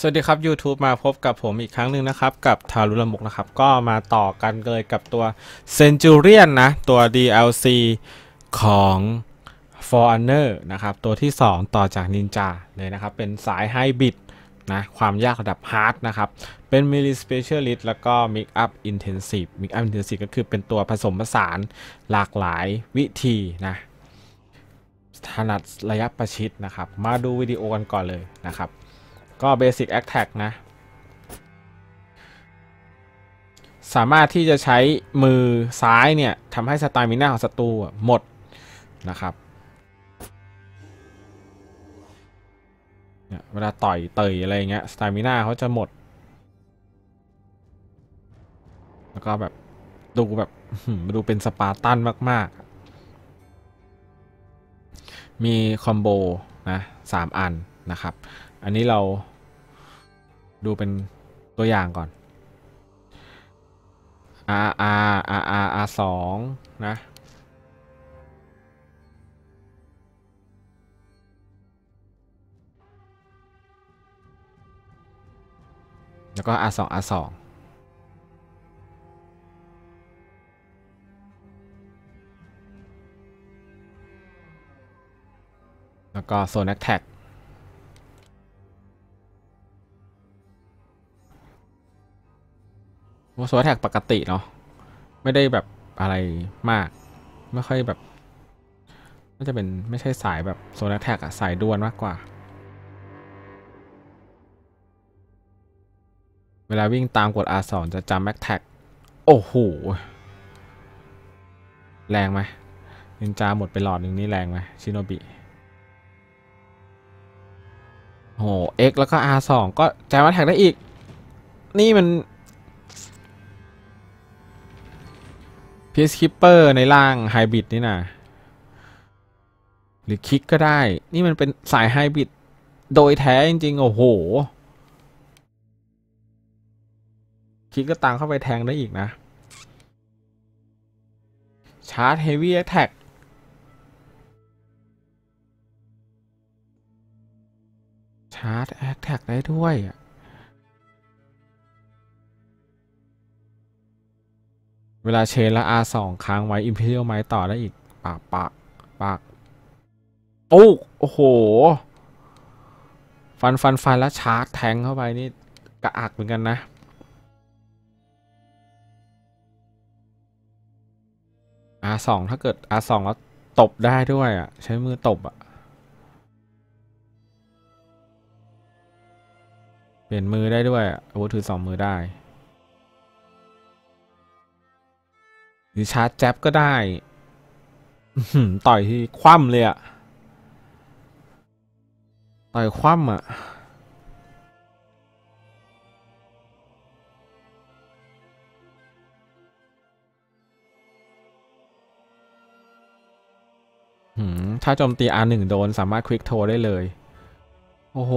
สวัสดีครับ YouTube มาพบกับผมอีกครั้งหนึ่งนะครับ กับทารุลมุกนะครับ ก็มาต่อกันเลยกับตัว Centurion นะ ตัว DLC ของ For Honor นะครับ ตัวที่ 2 ต่อจาก Ninja เลยนะครับ เป็นสายไฮบิดนะความยากระดับฮาร์ดนะครับ เป็น Melee Specialist แล้วก็ Mix Up Intensive Mix Up Intensive ก็คือเป็นตัวผสมผสานหลากหลายวิธีนะถนัดระยะประชิดนะครับ มาดูวิดีโอกันก่อนเลยนะครับ ก็ Basic Attack นะ สามารถที่จะใช้มือซ้ายเนี่ยทำให้สตามิน่าของศัตรูหมดนะครับเนี่ยเวลาต่อยเตยอะไรเงี้ยสตามิน่าเขาจะหมด แล้วก็แบบดูแบบดูเป็นสปาร์ตันมาก ๆ มีคอมโบนะสามอันนะครับ อันนี้เราดูเป็นตัวอย่างก่อน R R R R R สองนะ แล้วก็ R สอง R สองแล้วก็โซนแอคแท็ก โซแท็กปกติเนาะไม่ได้แบบอะไรมาก ไม่ค่อยแบบน่าจะเป็นไม่ใช่สายแบบโซนแท็กอะสายดวลมากกว่า เวลาวิ่งตามกด R2 จะจำแม็กแท็กโอ้โห แรงไหมนินจาหมดไปหลอดหนึ่งนี่แรงไหมชิโนบิโห X แล้วก็ R2 ก็จำแม็กแท็กได้อีก นี่มัน พีซคิปเปอร์ในร่างไฮบริดนี่นะหรือคิกก็ได้ นี่มันเป็นสายไฮบริดโดยแท้จริงๆ โอ้โห คิกก็ตังเข้าไปแทงได้อีกนะ ชาร์จเฮฟวี่แอ t แท็กชาร์จแอ t แท็กได้ด้วยอะ เวลาเชนแล้ว R สองค้างไว้ Imperial ไม้ต่อได้อีก ปากปากปากปุ๊กโอ้โห ฟันฟันฟันแล้วชาร์จแทงเข้าไปนี่กระอักเหมือนกันนะ R สองถ้าเกิด R สองแล้วตบได้ด้วยอะ ใช้มือตบอะ เปลี่ยนมือได้ด้วยอะอาวุธถือสองมือได้ หรือชาร์จแจ็บก็ได้ต่อยที่คว่ำเลยอะต่อยคว่ำอะถ้าโจมตี R1 โดนสามารถควิกโทรได้เลย โอ้โห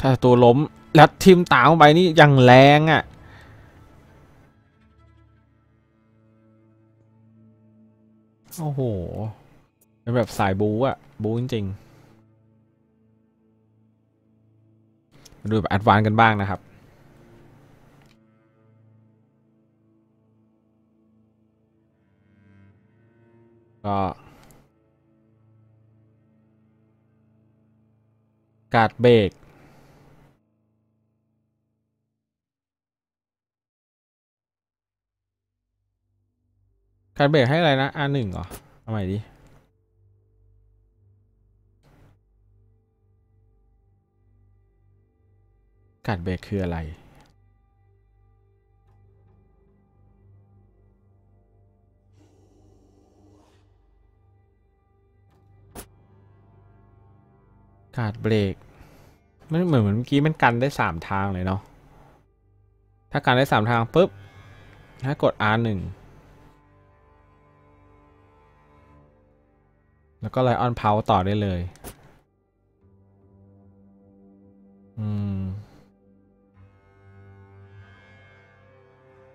ถ้าศัตรูล้มแล้วทิมตามไปนี่ยังแรงอะ่ะโอ้โหเป็นแบบสายบูอะบูจริงๆดูแบบแอดวานกันบ้างนะครับก็การเบรก การเบรกให้อะไรนะ R หนึ่งเหรอเอาใหม่ดิการเบรกคืออะไรการเบรกมันเหมือนเหมือนเมื่อกี้มันกันได้สามทางเลยเนาะถ้ากันได้สามทางปุ๊บถ้ากด R หนึ่ง แล้วก็ไลออนเพาต่อได้เลย อืม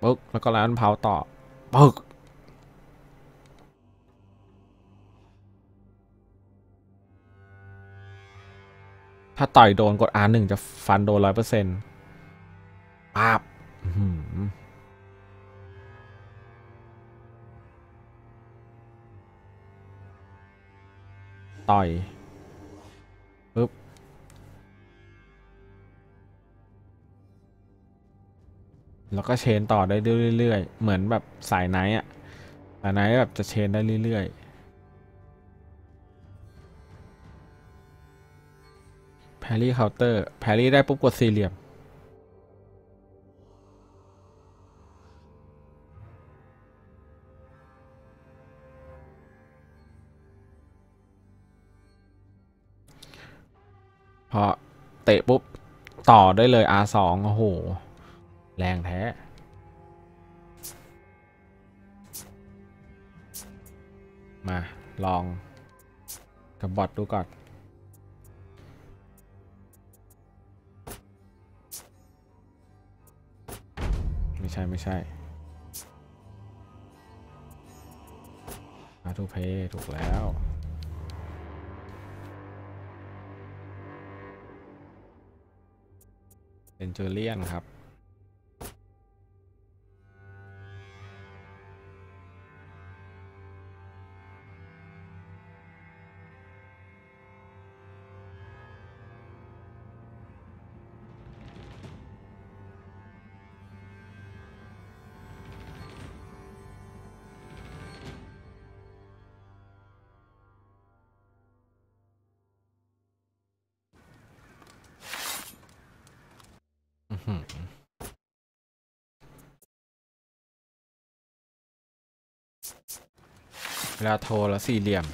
ปึ๊กแล้วก็ร้านเผาต่อปึ๊กถ้าต่อยโดนกด R หนึ่งจะฟันโดนร้อยเปอร์เซ็นต์ป๊าบ ต่อยปึ๊บแล้วก็เชนต่อได้เรื่อยๆ เหมือนแบบสายไนท์อะสายไนท์แบบจะเชนได้เรื่อยๆ แพรี่เคาน์เตอร์ แพรี่ได้ปุ๊บกดสี่เหลี่ยม พอเตะปุ๊บ ต่อได้เลย R2 โอ้โห แรงแท้ มา ลองกับบอทดูก่อน ไม่ใช่ ไม่ใช่อาทูเพย์ถูกแล้ว เซนจูเลียนครับ เวลาโทรแล้วสี่เหลี่ยม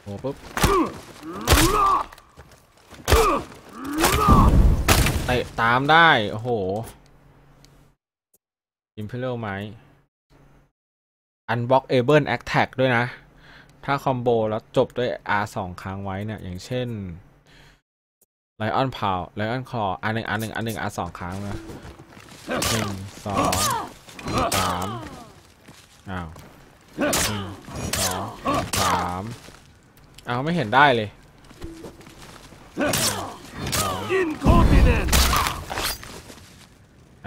โทรปุ๊บเตะตามได้ โอ้โห Imperial ไม้ Unblockable Attack ด้วยนะ ถ้าคอมโบแล้วจบด้วย R สองครั้งไว้เนี่ย อย่างเช่น ไลออนพาไลออนคออันหนึ่งอันหนึ่งอันหนึ่งอันสองครั้งนะหนึ่งสองสามอ้าวหนึ่งสองสามอ้าวไม่เห็นได้เลยนึ่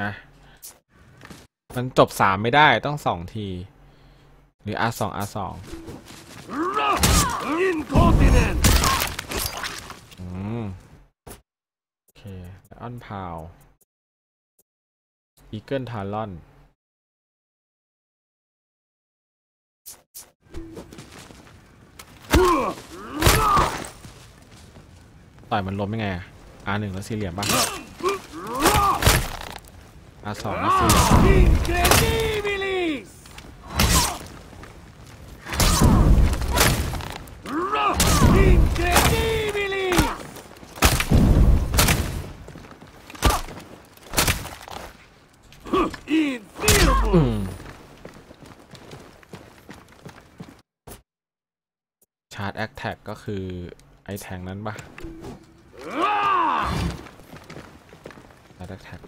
นะมันจบสามไม่ได้ต้องสองที หรือ R สอง R สอง Incontinent! อืมโอเคไล ออนพาวอีเกิลทารอนต่อยมันล้มยังไงอาหนึ่งแล้วสี่เหลี่ยมป่ะ R สองแล้วสี่เหลี่ยม Incredibilis! Incredibilis! อื Infirmo! มชาร์จ แอคแท็กก็คือไอแทงนั้นปะ Ah! ชาร์จแอคแท็ก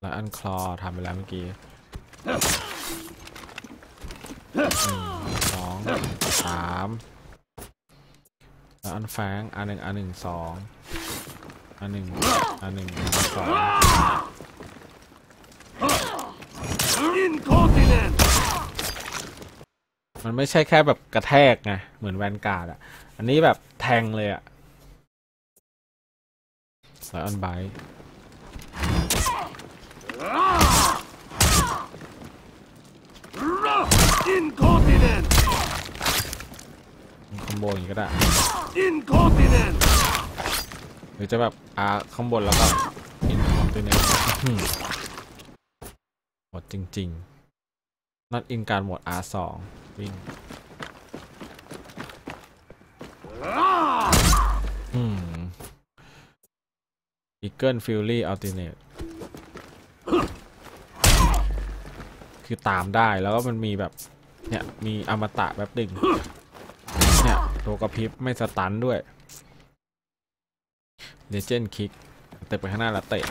แล้วอันคลอทำไปแล้วเมื่อกี้หนึ่งสองสามแล้วอันแฟงอันหนึ่งอันหนึ่งสองอันหนึ่งอันหนึ่งสอง มันไม่ใช่แค่แบบกระแทกไงเหมือนแวนการ์ดอะ อันนี้แบบแทงเลยอะแล้วอันไบ Incontinent! คอมโบอย่างนี้ก็ได้ Incontinent! หรือจะแบบอาข้างบนแล้วก็อินคอมตัวเนี้ยหม ดจริงๆนัดอินการหมด R สองวิ่งอืมอีเกิลฟิลลี่อัลติเนตคือตามได้แล้วก็มันมีแบบ เนี่ย มีอมตะแบบหนึ่งเนี่ยตัวกระพริบไม่สตันด้วยเลเจนคิกเตะไปข้างหน้าแล้วเตะ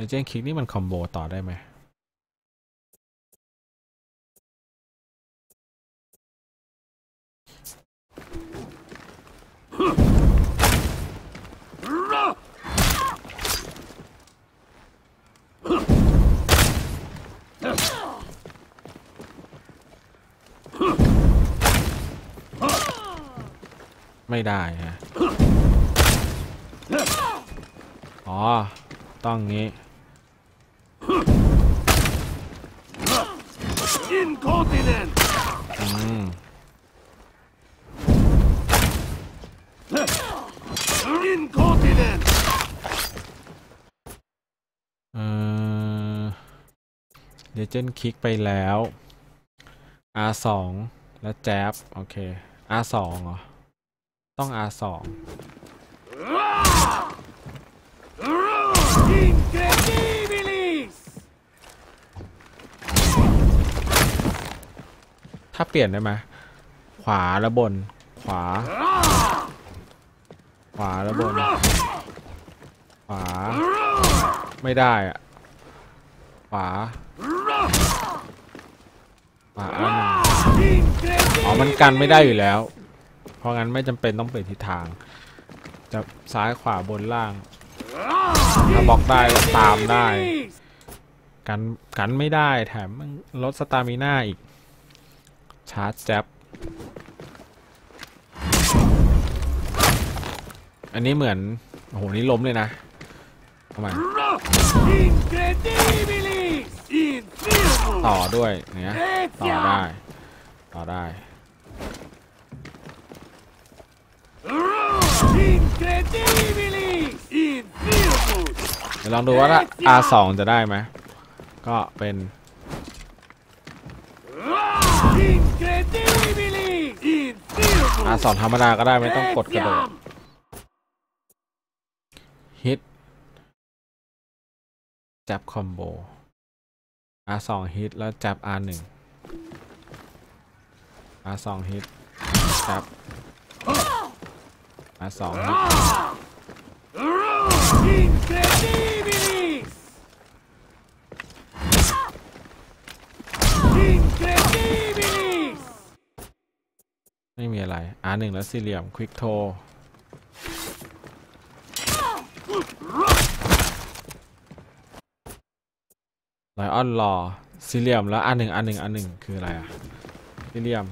เลเจนคิกนี่มันคอมโบต่อได้ไหมไม่ได้ฮะ อ๋อ ต้องงี้ Incontinent! อืม Incontinent! เอ่อเลเจนคิกไปแล้ว R2 แล้วแจ๊บโอเค R2 เหรอ ต้อง R2 ถ้าเปลี่ยนได้ไหมขวาแล้วบน ขวา ขวาแล้วบน ขวา ไม่ได้อะขวาขวาอันหนอ๋อมันกันไม่ได้อยู่แล้ว เพราะงั้นไม่จำเป็นต้องเปลี่ยนทิศทาง จะซ้ายขวาบนล่าง ถ้าบล็อกได้ก็ตามได้ กันกันไม่ได้แถมมันลดสตามิน่าอีก ชาร์จแจ็บอันนี้เหมือน โอ้โห นี่ล้มเลยนะทำไมต่อด้วยอย่างเงี้ยต่อได้ ต่อได้เดี๋ยวลองดูว่าถ้า R2 จะได้ไหม ก็เป็น Infirmus! R2 ธรรมดาก็ได้ไม่ต้องกดกระโดด Etiam! ฮิตจับคอมโบ R2 ฮิตแล้วจับ R1 R2 ฮิตจับ R2 ฮิต ไม่มีอะไร R1 แล้วสี่เหลี่ยมควิกโทไลออนรอสี่เหลี่ยมแล้ว R1 R1 R1 คืออะไรอะสี่เหลี่ยม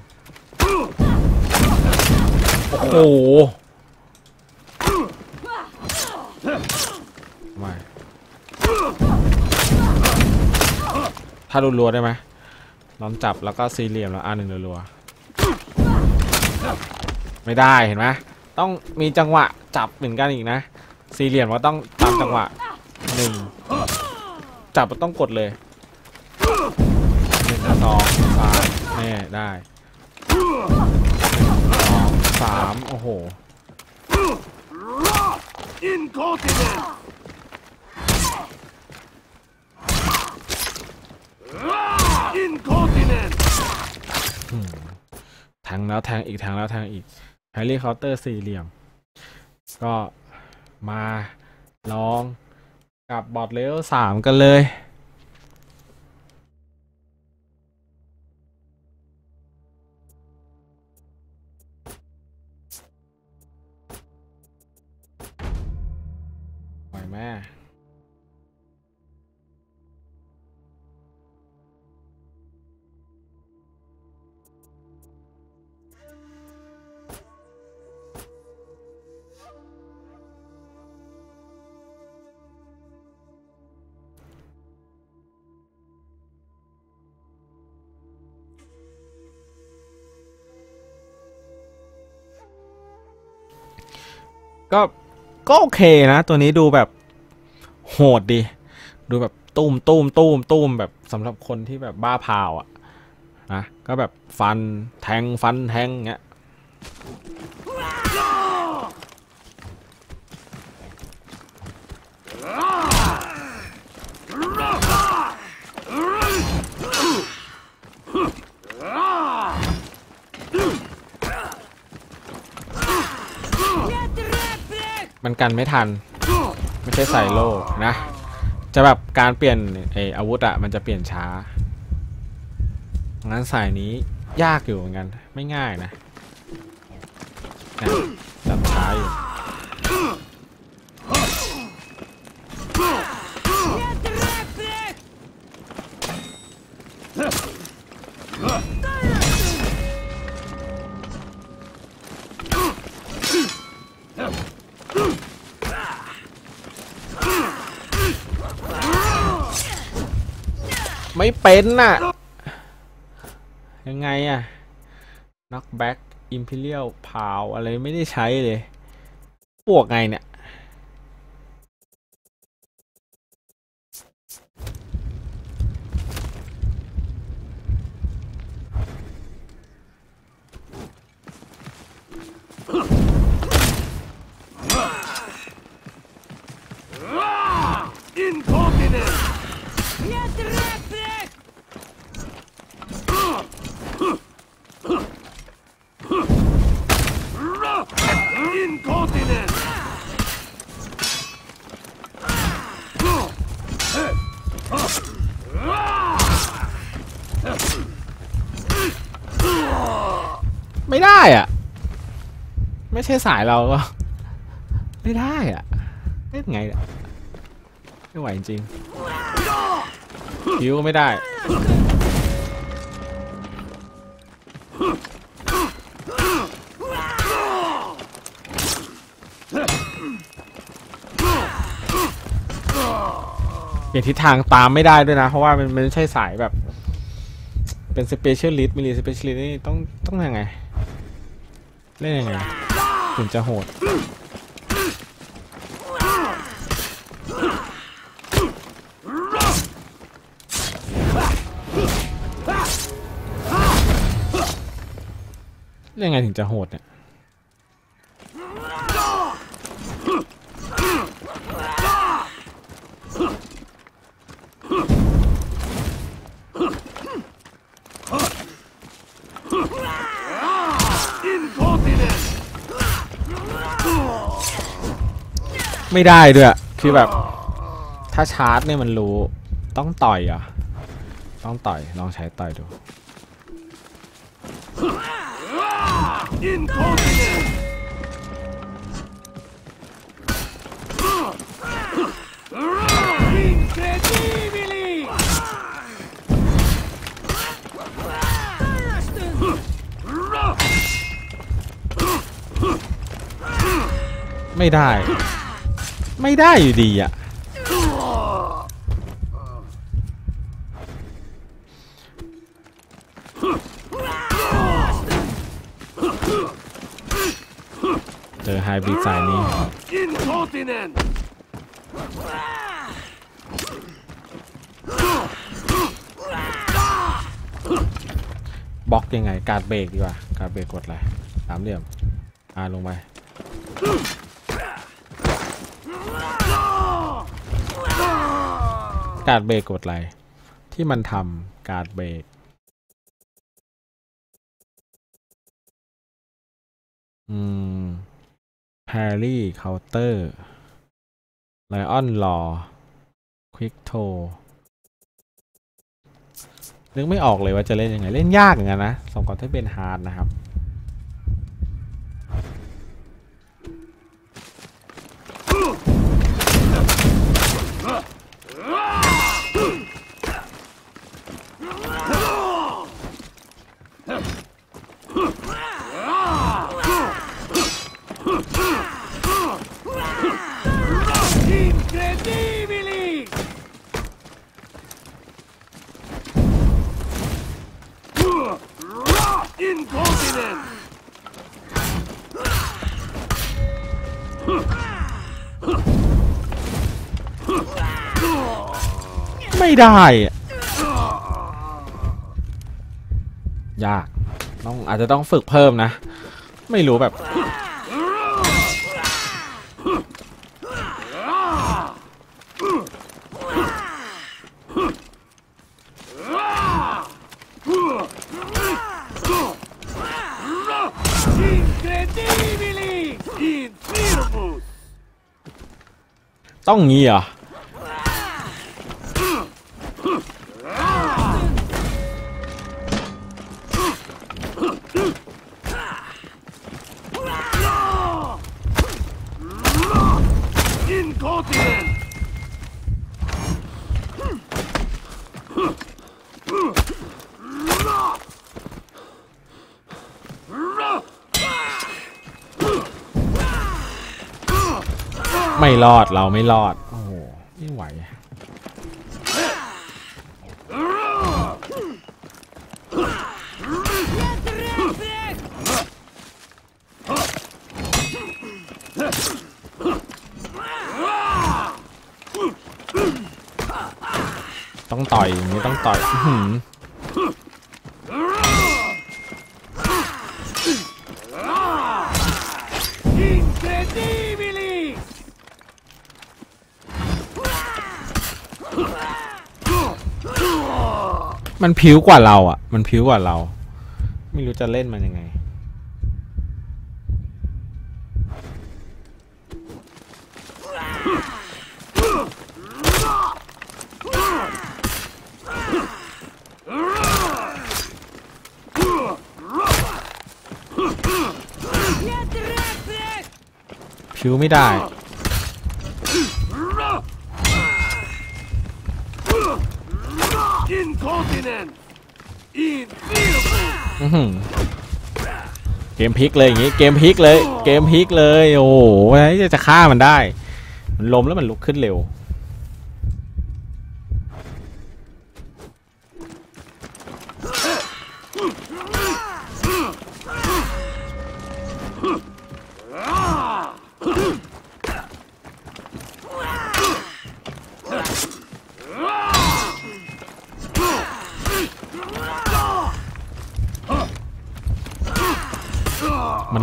โอ้โหไม่ถ้ารัวๆได้ไหมลองจับแล้วก็สี่เหลี่ยมแล้ว R1 รัวๆ ไม่ได้เห็นไหมต้องมีจังหวะจับเหมือนกันอีกนะ สี่เหลี่ยมก็ต้องตามจังหวะหนึ่งจับก็ต้องกดเลยหนึ่งสองสามแน่ได้สองสามโอ้โห Incontinent! Incontinent! แทงแล้วแทงอีกแทงแล้วแทงอีกแฮร์รี่เคาน์เตอร์สี่เหลี่ยม ก็มาลองกับบอทเลเวลสามกันเลยปล่อยแม่ ก็ก็โอเคนะตัวนี้ดูแบบโหดดี ดูแบบตุ้มตุ้มตุ้มตุ้มแบบสำหรับคนที่แบบบ้าพาวอะนะก็แบบฟันแทงฟันแทงเงี้ย มันกันไม่ทัน ไม่ใช่ใส่โล่นะ จะแบบการเปลี่ยนเอออาวุธอะมันจะเปลี่ยนช้างั้นสายนี้ยากอยู่เหมือนกัน ไม่ง่ายนะนะ เป็นน่ะ ยังไงอะน็อกแบ็กอิมพีเรียลพาวอะไรไม่ได้ใช้เลยปวกไงเนี่ย Incontinent! Incontinent! ไม่ได้อะ ไม่ ใช่สายเราก็ไม่ได้อะเล่นไงไม่ไหวจริงคิวก็ไม่ได้เปลี่ยนทิศทางตามไม่ได้ด้วยนะ เพราะว่ามันมันไม่ใช่สายแบบ เป็นสเปเชียลิสต์มิลลีสเปเชียลิสต์นี่ต้องต้องยังไง เล่นยังไง ถึงจะโหดเล่นยังไงถึงจะโหดเนี่ย ไม่ได้ด้วย คือแบบ ถ้าชาร์จเนี่ยมันรู้ ต้องต่อยอะ ต้องต่อย ลองใช้ต่อยดู ไม่ได้ ไม่ได้อยู่ดีอะเจอไฮบริดสายนี้บล็อกยังไง การเบรกดีกว่า การเบรกกดอะไรสามเหลี่ยมอ่าลงไป การเบรกกดอะไร ที่มันทำการเบรกอืมแพรรี่เคาน์เตอร์ไลออนรอควิกโทนึกไม่ออกเลยว่าจะเล่นยังไง เล่นยากอย่างนั้นนะสมกับที่เป็นฮาร์ดนะครับ ไม่ได้ยากต้องอาจจะต้องฝึกเพิ่มนะ ไม่รู้แบบต้องงี้อ Incontinent! รอดเราไม่รอด โอ้โหไม่ไหวต้องต่อยอย่างนี้ต้องต่อยอื้อหือ Incredibili! มันผิวกว่าเราอะ มันผิวกว่าเรา ไม่รู้จะเล่นมันยังไง ผิวไม่ได้ Incontinent! Infeasible! อื้อหือ เกมพลิกเลยอย่างงี้เกมพลิกเลย เกมพลิกเลย โอ้โหจะจะฆ่ามันได้ มันล้มแล้วมันลุกขึ้นเร็ว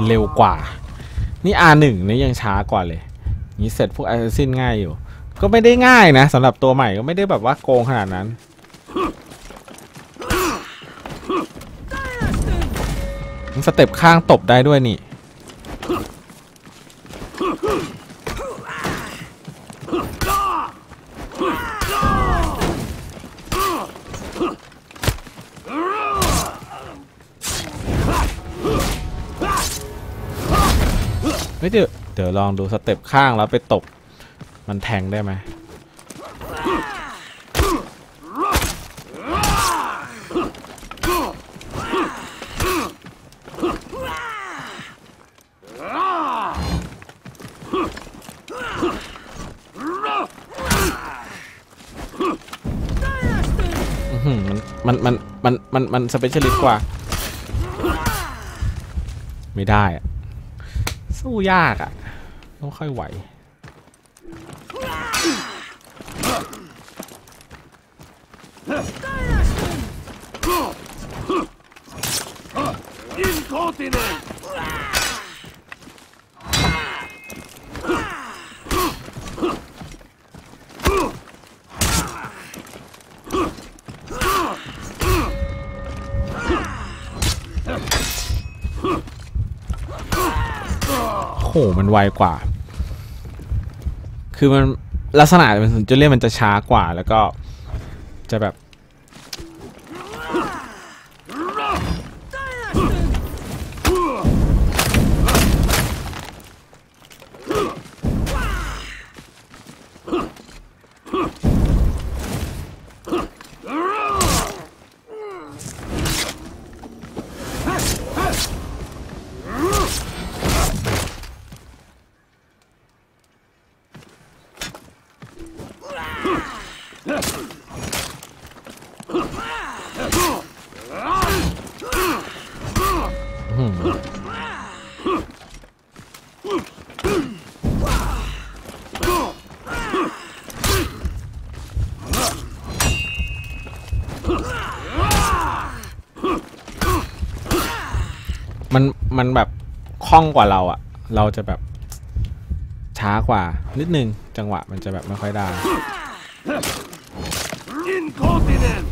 เร็วกว่า นี่ R1 นี่ยังช้ากว่าเลย นี่เสร็จพวก Assassin ง่ายอยู่ ก็ไม่ได้ง่ายนะสำหรับตัวใหม่ก็ไม่ได้แบบว่าโกงขนาดนั้นมันสเต็ปข้างตบได้ด้วยนี่ เดี๋ยวเดี๋ยวลองดูสเต็ปข้างแล้วไปตบ มันแทงได้ไหมมันมันมันมันมันมันสเปเชียลิสต์กว่า ไม่ได้อะ สู้ยากอะ่ะต้องค่อยไหว Incontinent! โหมันไวกว่า คือมันลักษณะมันจะเรียกมันจะช้ากว่าแล้วก็จะแบบ มันแบบคล่องกว่าเราอะเราจะแบบช้ากว่านิดนึงจังหวะมันจะแบบไม่ค่อยได้ Incontinent!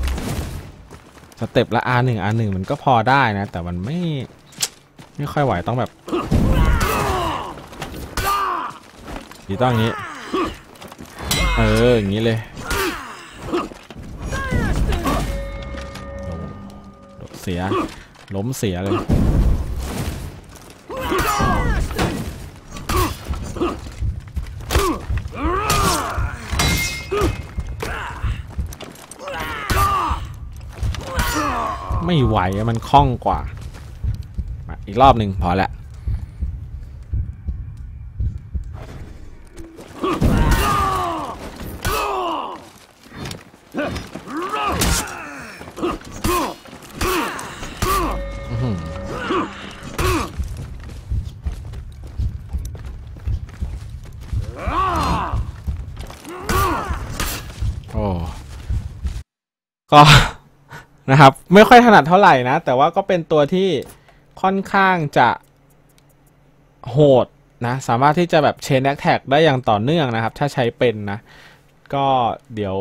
สเต็ปละ R1 R1 มันก็พอได้นะ แต่มันไม่ไม่ค่อยไหวต้องแบบดีต้องงี้ เออ อย่างนี้เลยเสีย ล้มเสียเลย ไม่ไหวมันคล่องกว่ามาอีกรอบหนึ่งพอละโอ้ก็ นะครับ ไม่ค่อยถนัดเท่าไหร่นะ แต่ว่าก็เป็นตัวที่ค่อนข้างจะโหดนะ สามารถที่จะแบบเชนแอคแท็กได้อย่างต่อเนื่องนะครับ ถ้าใช้เป็นนะ ก็เดี๋ยว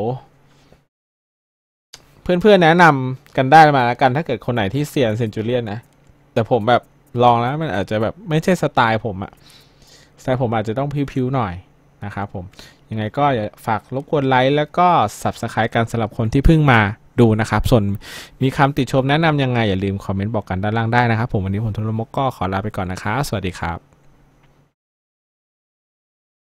เพื่อนๆแนะนำกันได้มาแล้วกัน ถ้าเกิดคนไหนที่เซียนเซนจูเรียนนะ แต่ผมแบบลองแล้วมันอาจจะแบบไม่ใช่สไตล์ผมอะสไตล์ผมอาจจะต้องพิ้วๆหน่อยนะครับผม ยังไงก็อย่าฝากรบกวนไลค์แล้วก็ Subscribe กันสำหรับคนที่เพิ่งมา ดูนะครับ ส่วนมีคำติชมแนะนำยังไงอย่าลืมคอมเมนต์บอกกันด้านล่างได้นะครับ ผมวันนี้ผมทุนลมกก็ขอลาไปก่อนนะครับ สวัสดีครับ